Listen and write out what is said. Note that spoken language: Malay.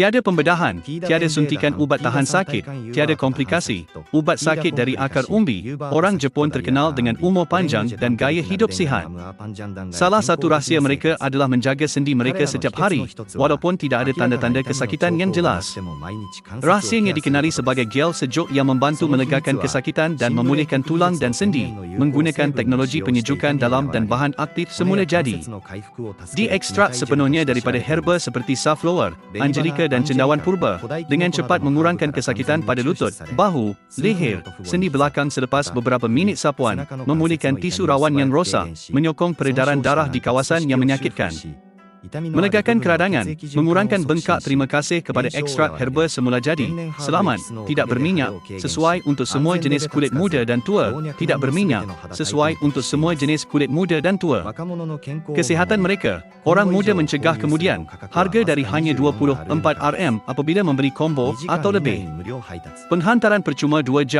Tiada pembedahan, tiada suntikan ubat tahan sakit, tiada komplikasi, ubat sakit dari akar umbi. Orang Jepun terkenal dengan umur panjang dan gaya hidup sihat. Salah satu rahsia mereka adalah menjaga sendi mereka setiap hari, walaupun tidak ada tanda-tanda kesakitan yang jelas. Rahsianya dikenali sebagai gel sejuk yang membantu melegakan kesakitan dan memulihkan tulang dan sendi, menggunakan teknologi penyejukan dalam dan bahan aktif semula jadi. Diekstrak sepenuhnya daripada herba seperti safflower, angelica dan cendawan purba, dengan cepat mengurangkan kesakitan pada lutut, bahu, leher, sendi belakang selepas beberapa minit sapuan, memulihkan tisu rawan yang rosak, menyokong peredaran darah di kawasan yang menyakitkan. Melegakan keradangan, mengurangkan bengkak terima kasih kepada ekstrak herba semula jadi, selamat, tidak berminyak, sesuai untuk semua jenis kulit muda dan tua, tidak berminyak, sesuai untuk semua jenis kulit muda dan tua. Kesihatan mereka, orang muda mencegah kemudian, harga dari hanya 24 RM apabila membeli combo atau lebih. Penghantaran percuma 2 jam